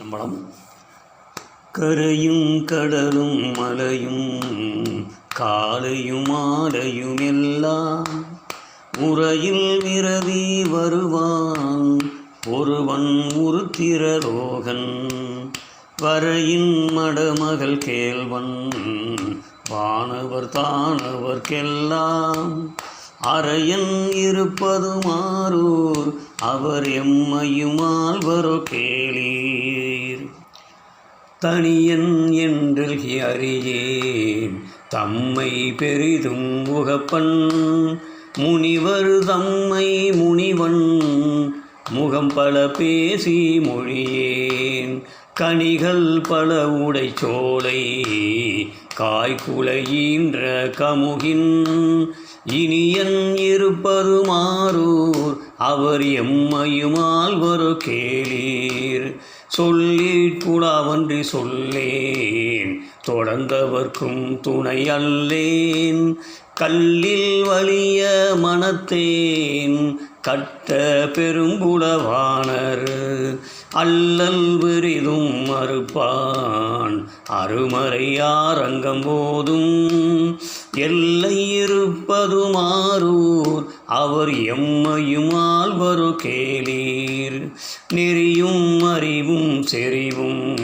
சம்பளம் கரையும் கடலும் மலையும் காலையும் மாலையும் எல்லாம் உரையில் விரவி வருவான். ஒருவன் உருத்திரலோகன் வரையின் மடமகள் கேள்வன் வானவர் தானவர்க்கெல்லாம் அரையன் இருப்பதுமாறூர். அவர் எம்மையுமால் வரு கேளீர். தனியன் என்றல்கி அறியேன். தம்மை பெரிதும் முகப்பன் முனிவர் தம்மை முனிவன் முகம் பல பேசி மொழியேன். கனிகள் பல உடை சோலை காய்குலையின்ற கமுகின். இனியன் இருப்பது மாறூர் அவர் எம்மையுமால் ஒரு கேளீர். சொல்லிற்குடாவன்றி சொல்லேன். தொடர்ந்தவர்க்கும் துணை அல்லேன். கல்லில் வலிய மனத்தேன். கட்ட பெரும்புலவானர் அல்லல் பெரிதும் மறுப்பான் அருமறையாரங்கம் போதும். எல்லை இருப்பதுமாறூர். அவர் எம்மையும் ஆழ்வரு கேளீர். நெறியும் அறிவும் செறிவும்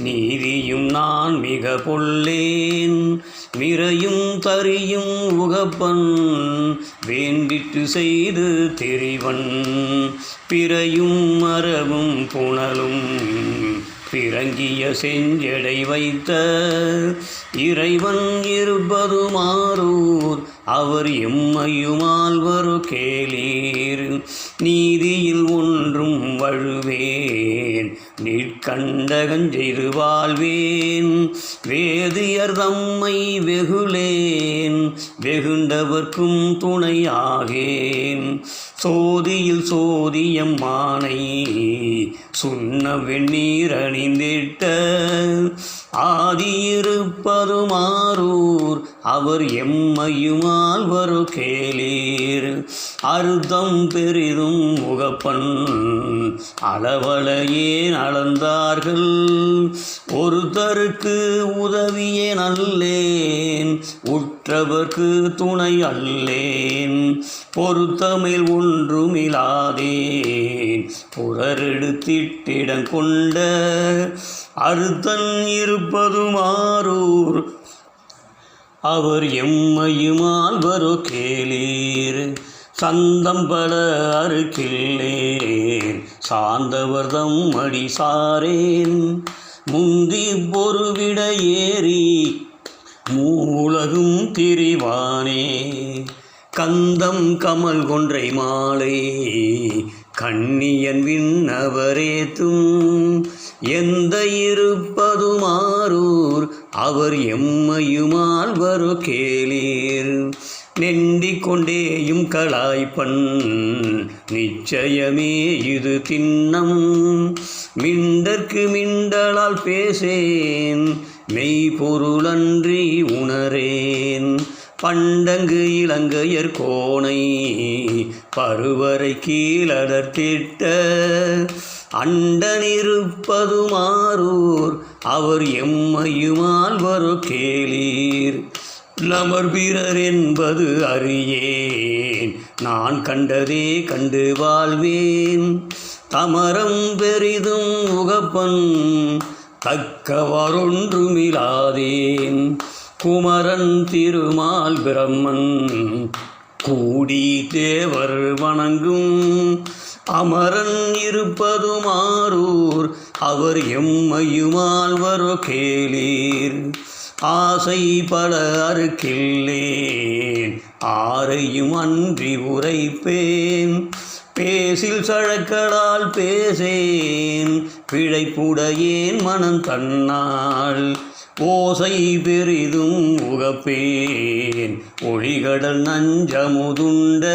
நீதியும் நான் மிக பொல்லேன். விரையும் தறியும் உகப்பன் வேண்டிட்டு செய்து தெரிவன். பிறையும் மரபும் புனலும் பிறங்கிய செஞ்சடை வைத்த. இறைவன் இருப்பதுமாறூர் அவர் எம்மையுமால் வரு கேளீர். நீதியில் வழுவேன். நிற்கண்டகஞ்செய்து வாழ்வேன் வேதியர் தம்மை வெகுளேன். வெகுண்டவர்க்கும் துணையாகேன். சோதியில் சோதியம் மானை சுண்ண வெந்நீர் அணிந்திட்ட. ஆதியிருப்பதுமாறூர் அவர் எம்மையுமால் வரு கேளீர். அறுதம் பெரிதும் முகப்பன் அளவலையேன் அளந்தார்கள் ஒருத்தருக்கு உதவியே நல்லேன் உற்றவர்க்கு துணை அல்லேன். பொருத்தமில் ஒன்றுமிலாதேன் புறரெடுத்திட்டிடம் கொண்ட அறுத்தன் இருப்பதுமாறூர். அவர் எம்மையுமால் வரோ கேளீர். சந்தம் பல அறுக்கில்லேன் சார்ந்தவர் தம் அடி சாரேன். முந்தி பொருவிட ஏறி மூலகும் திரிவானே. கந்தம் கமல் கொன்றை மாலை கண்ணியன் விண்ணவரேத்தும் எந்த இருப்பதுமாறூர் அவர் எம்மையுமால் வரு கேளீர். நெண்டிக் கொண்டேயும் கலாய்ப்பன் நிச்சயமே இது திண்ணம். மிண்டற்கு மிண்டலால் பேசேன் மெய்ப்பொருளன்றி உணரேன். பண்டங்கு இலங்கையர் கோணை பருவரை கீழடர்த்திட்ட அண்டனிருப்பதுமாறூர் அவர் எம்மையுமால் வரு கேளீர். நமர் பிறர் என்பது அறியேன். நான் கண்டதே கண்டு வாழ்வேன். தமரம் பெரிதும் உகப்பன் தக்கவரொன்றுமிலாதேன். குமரன் திருமால் பிரம்மன் கூடி தேவர் வணங்கும். அமரன் இருப்பதுமாறூர் அவர் எம்மையுமால் வரு கேளீர். ஆசை பல அறுக்கில்லேன் ஆரையும் அன்றி உரைப்பேன். பேசில் சழக்கடால் பேசேன் பிழைப்புடையேன் மனம் தன்னால் ஓசை பெரிதும் உகப்பேன். ஒளிகடல் நஞ்சமுதுண்ட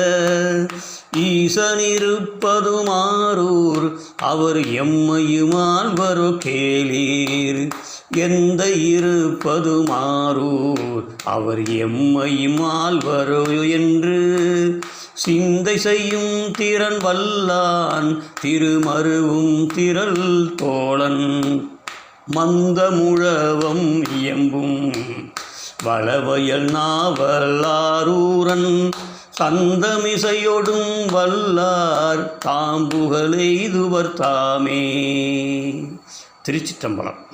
ஈசனிருப்பதுமாறூர். அவர் எம்மையுமான்வரு கேளீர். எந்த இருப்பதுமாறூர். அவர் எம்மையுமால்வரு என்று சிந்தை செய்யும் திறன் வல்லான். திருமருவும் திரள் தோழன். மந்தமுழவம் இயம்பும். வளவயல் நாவலாரூரன் சந்தமிசையொடும் வல்லார். தாம்புகலெய்துவர் தாமே. திருச்சிற்றம்பலம்.